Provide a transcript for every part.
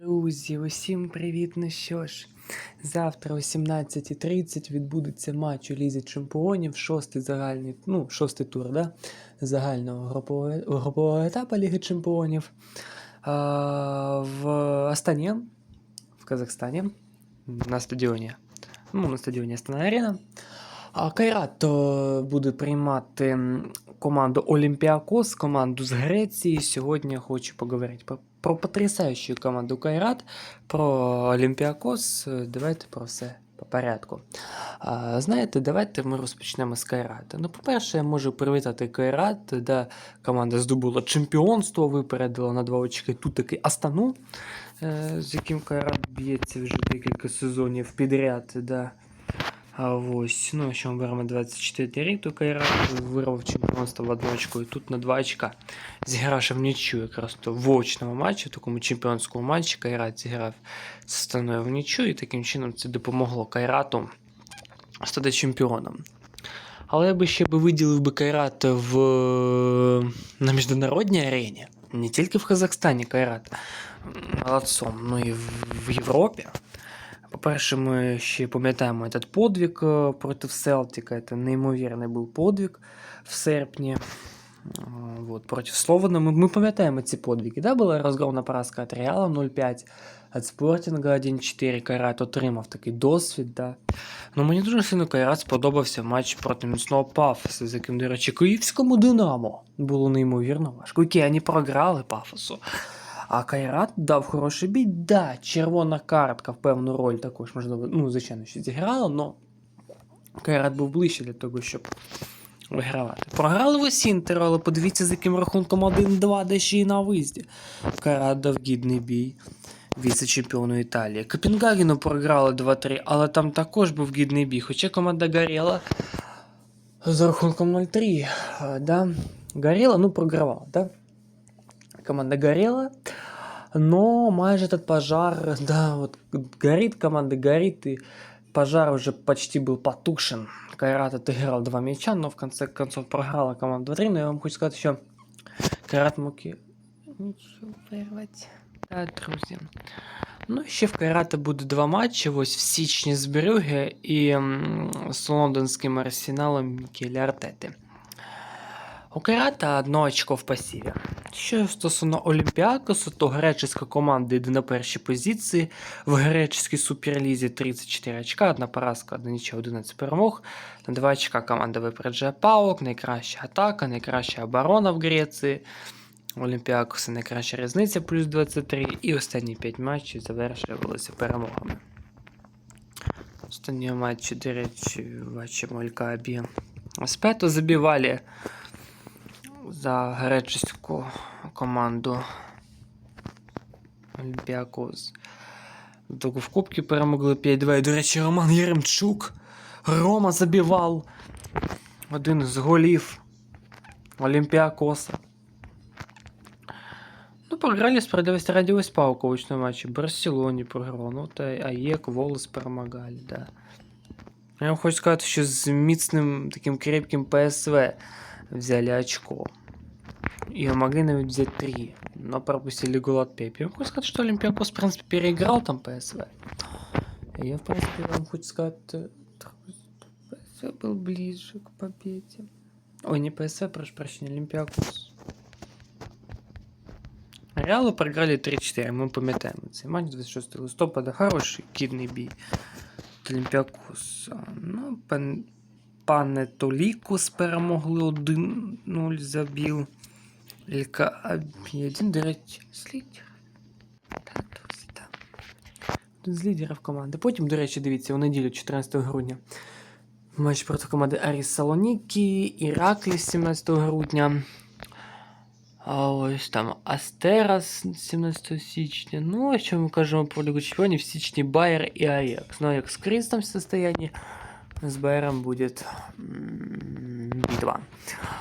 Друзі, усім привіт! Ну що ж, завтра о 17.30 відбудеться матч у Лізі Чемпіонів, шостий загальний, ну, шостий тур, да? загального групового, групового етапу Ліги Чемпіонів а, в Астані, в Казахстані, на стадіоні. Ну, на стадіоні Астана Арена. А Кайрат буде приймати команду Олімпіакос, команду з Греції. Сьогодні хочу поговорити про, про потрясаючу команду Кайрат, про Олімпіакос. Давайте про все по порядку. А, знаєте, давайте ми розпочнемо з Кайрата. Ну, по-перше, я можу привітати Кайрат, де команда здобула чемпіонство, випередила на два очки тут таки Астану, е, з яким Кайрат б'ється вже декілька сезонів підряд. Да. А ось, ну, якщо ми беремо 24 рік, то Кайрат вирвав чемпіонство в одну очко, і тут на 2 очка. Зігравши в нічю якраз то в очному матчі, в такому чемпіонському матчі, Кайрат зіграв Станою в нічю, і таким чином це допомогло Кайрату стати чемпіоном. Але я би ще би виділив би Кайрат в... на міжнародній арені, не тільки в Казахстані Кайрат молодцом, ну і в Європі. По-перше, ми ще пам'ятаємо этот подвиг е, проти Селтика. Це неймовірний був подвиг в серпні. Е, Вот, проти Слована. Ми, ми пам'ятаємо ці подвиги. Да? Була розгромна поразка від Реала 0-5, від Спортінга 1-4. Кайрат отримав такий досвід. Да? Ну, мені дуже сильно Кайрат сподобався матч проти міцного Пафосу, з яким, до речі, київському Динамо було неймовірно важко. Окей, вони програли Пафосу. А Кайрат дав хороший бій. Да, червона картка в певну роль також, можливо, ну, звичайно, що зіграла, але Кайрат був ближче для того, щоб вигравати. Програли ви Сінтеру, але подивіться, з яким рахунком 1-2, де ще й на виїзді. Кайрат дав гідний бій віце-чемпіону Італії. Копенгагену програли 2-3, але там також був гідний бій, хоча команда горіла за рахунком 0-3. а, Да? Горіла, ну програвала, да? команда горела, но майже этот пожар, да, вот горит команда, горит, и пожар уже почти был потушен. Кайрат отыграл два мяча, но в конце концов програла команда 2-3, но я вам хочу сказать еще, Кайрат Муки... Нічого вирвати. Да, друзі. Ну, ще в Кайрата буде два матчі, ось в січні з Брюге і м, з лондонським арсеналом Мікеля Артети. У Кайрата одно очко в пасіві. Що стосовно Олімпіакосу, то греческа команда йде на першій позиції. В греческій суперлізі 34 очка, одна поразка, одна нічого, 11 перемог. На 2 очка команда випереджає Паук, найкраща атака, найкраща оборона в Греції. Олімпіакоса найкраща різниця плюс 23. І останні 5 матчів завершувалися перемогами. Останні матчі, до речі, бачимо Алькабі. Спето забивали за греческую команду Олімпіакос. Только в Кубці перемогли 5-2. До речі, Роман Єремчук. Рома забивав один з голів Олімпіакоса. Ну, програли справедливости ради ось Паука в очному матчі. Барселоні програв. Ну, та АЕК, Волос перемагали, да. Я вам хочу сказати, що з міцним таким крепким ПСВ взяли очко. И могли навіть взять 3, но пропустили гол от Пепи. Я хочу сказать, что Олимпиакос, в принципе, переиграл там ПСВ. И я, в принципе, вам хочу сказать, э, ПСВ был ближе к победе. Ой, не ПСВ, прошу прощения, Олимпиакос. Реалу програли 3-4, ми пам'ятаємо цей матч 26 листопада. Хороший кідний бій. від Олімпіакоса. Ну, пан... пане Толікус перемогли 1-0 забіл. Ілька Аб'єдін, до речі, з лідерів. Один з лідерів команди. Потім, до речі, дивіться, у неділю, 14 грудня. Матч проти команди Аріс Салонікі, Іраклі 17 грудня. А ось там Астерас 17 січня. Ну, а що ми кажемо про Лігу Чемпіонів, січні Байер і Аякс. Ну, Аякс в кризисном состоянии. З Байером буде м, битва.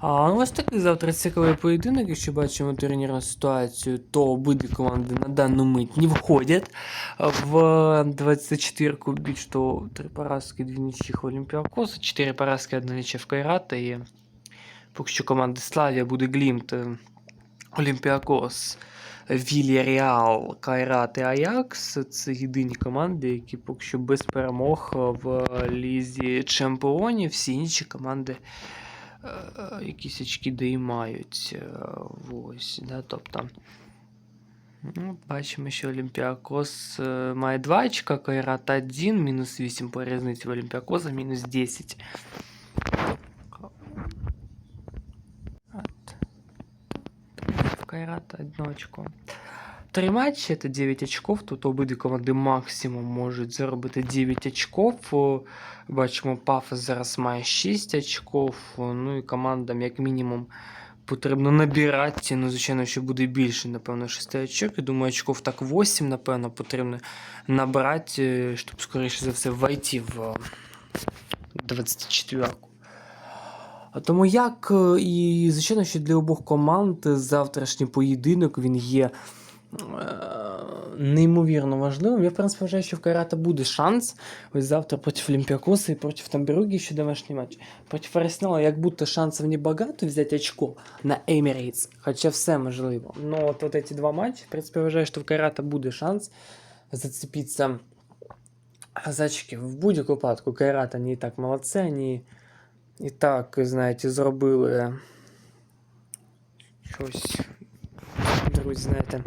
А ну, ось такий завтра цікавий поєдинок, якщо бачимо турнірну ситуацію, то обидві команди на дану мить не входять в 24-ку більш то 3 поразки, 2 нічих Олімпіакоса, 4 поразки, 1 нічия в Кайрата. І поки що команди Славія буде Глімт, Олімпіакос Вільяреал, Кайрат і Аякс це єдині команди, які поки що без перемог в Лізі Чемпіонів. Всі інші команди е, якісь очки діймають. Е, Ось, да, тобто. Ну, бачимо, що Олімпіакос е, має 2 очка, Кайрат 1, мінус 8 по різниці в Олімпіакоса, мінус 10. В Кайрата 1 очко. Три матчі це 9 очков. Тут обидві команди максимум можуть заробити 9 очков. О, Бачимо, Пафос зараз має 6 очков. О, Ну і командам, як мінімум, потрібно набирати. Ну, звичайно, що буде більше, напевно, 6 очок. Я думаю, очков так 8, напевно, потрібно набрати, е, щоб скоріше за все войти в 24-ку. Тому як е, і звичайно, що для обох команд завтрашній поєдинок він є е, неймовірно важливим. Я в принципі вважаю, що в Кайрата буде шанс. Ось завтра проти Олімпіакоса і проти Тамберуги ще домашній матч. Проти Арсенала як будто шансів небагато взяти очко на Emirates, хоча все можливо. Ну от, от ці два матчі, в принципі, вважаю, що в Кайрата буде шанс зацепитися за очки. В будь-якому випадку Кайрата не так молодці, вони і так, знаєте, зробили щось, друзі, знаєте,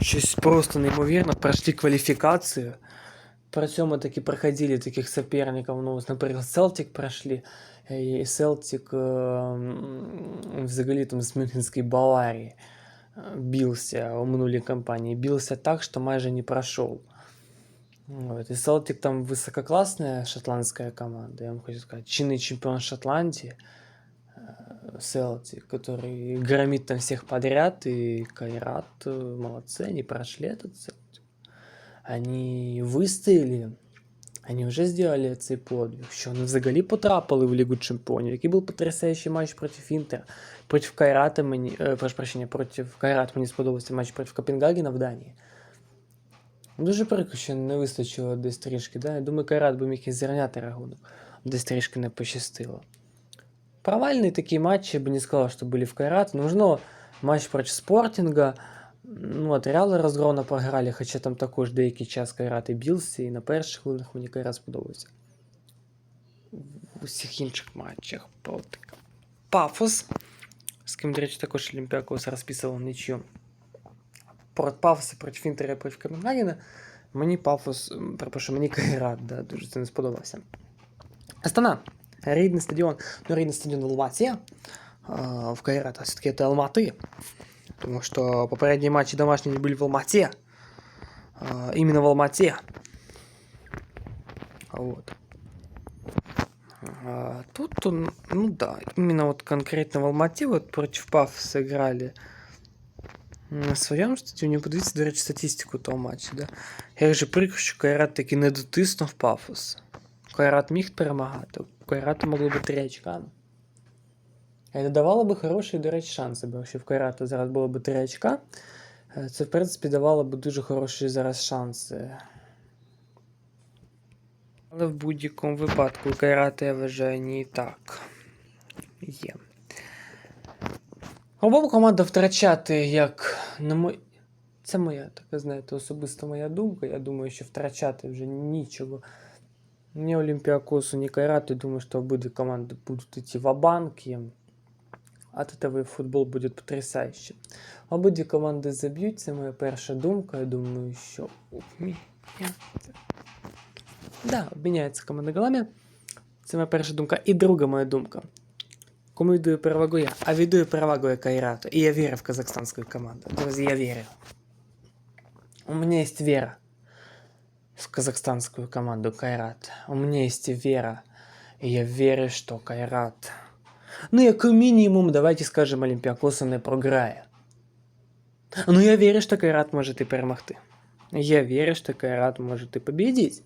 щось просто неймовірно. Пройшли кваліфікацію. При цьому таки проходили таких соперників. Ну, ось, наприклад, Селтик пройшли. І Селтик взагалі там з Мюнхенської Баварії е, бився у минулій кампанії. Бився так, що майже не пройшов. Вот. И Селтик там высококлассная шотландская команда, я вам хочу сказать. Чинный чемпион Шотландии, Селтик, который громит там всех подряд, и Кайрат, э, молодцы, они прошли этот Селтик. Они выстояли, они вже сделали цей подвиг, що вони взагалі потрапили в Лігу Чемпіонів, який був потрясаючий матч проти Інтера. Проти Кайрата мені, е, прошу прощення, проти Кайрата мені сподобався матч проти Копенгагена в Данії. Дуже прикро, що не вистачило десь трішки, да? Я думаю, Кайрат би міг і зрівняти рахунок, десь трішки не пощастило. Провальний такий матч, я бы не сказал, что были в Кайрат. Нужно матч проти Спортінга. Ну, от Реали розгромно програли, хоча там також деякий час Кайрат і бився, і на перших хвилинах мені Кайрат сподобався. В усіх інших матчах Пафос, з ким, до речі, також Олімпіакос розписував нічю. Проти Пафоса, проти Фінтера, проти Копенгагена. Мені Пафос, м, перепрошую, мені Кайрат, да, дуже це не сподобався. Астана. Рідний стадіон. Ну, рідний стадіон в Алматі. А, в Кайрата все-таки это Алматы. Потому что попередние матчи домашние были в Алмате. А, именно в Алмате. Вот. А, тут, он, ну да, именно вот конкретно в Алмате вот против ПАФ сыграли На своєму стадіоні. Подивіться, до речі, статистику того матчу, да? Як же прикро, що Кайрат таки не дотиснув Пафос. Кайрат міг перемагати. Кайрату могло бути 3 очка. І це давало би хороший, до речі, шанси, бо якщо в Кайрату зараз було б 3 очка, е, це, в принципі, давало б дуже хороші зараз шанси. Але в будь-якому випадку Кайрата, я вважаю, не так є. Обом команда втрачати, як на мой... Це моя така, знаєте, особиста моя думка. Я думаю, що втрачати вже нічого. Ні Олімпіакосу, ні Кайрату. Думаю, що обидві команди будуть йти в банк а титовий футбол буде потрясаючим. Обидві команди заб'ють, це моя перша думка. Я думаю, що обміняться. Да, обміняється команда голами. Це моя перша думка. І друга моя думка. Кому віддаю перевагу я? А віддаю перевагу я Кайрату. І я вірю в казахстанську команду. Друзі, я вірю. У меня есть вера в казахстанскую команду Кайрат. У меня есть вера. И я верю, что Кайрат... Ну, як мінімум, давайте скажемо, Олімпіакосу не програє. Ну, я вірю, що Кайрат може і перемогти. Я вірю, що Кайрат може і побідіть.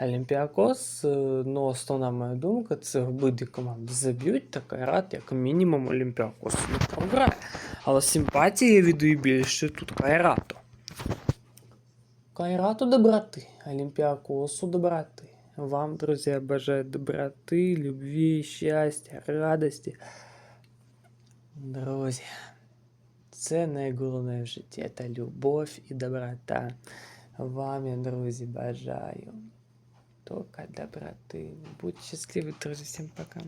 Олімпіакос, е, ну, основна моя думка, це обидві команди заб'ють, та Кайрат, як мінімум, Олімпіакос не програє. Але симпатії я віддаю більше тут Кайрату. Кайрату доброты, Олимпиакосу доброты. Вам, друзья, бажаю доброты, любви, счастья, радости. Друзі, це найголовніше в житті. Це любов і доброта. Вам я, друзі, бажаю. Только доброты. Будь счастливы тоже. Всем пока.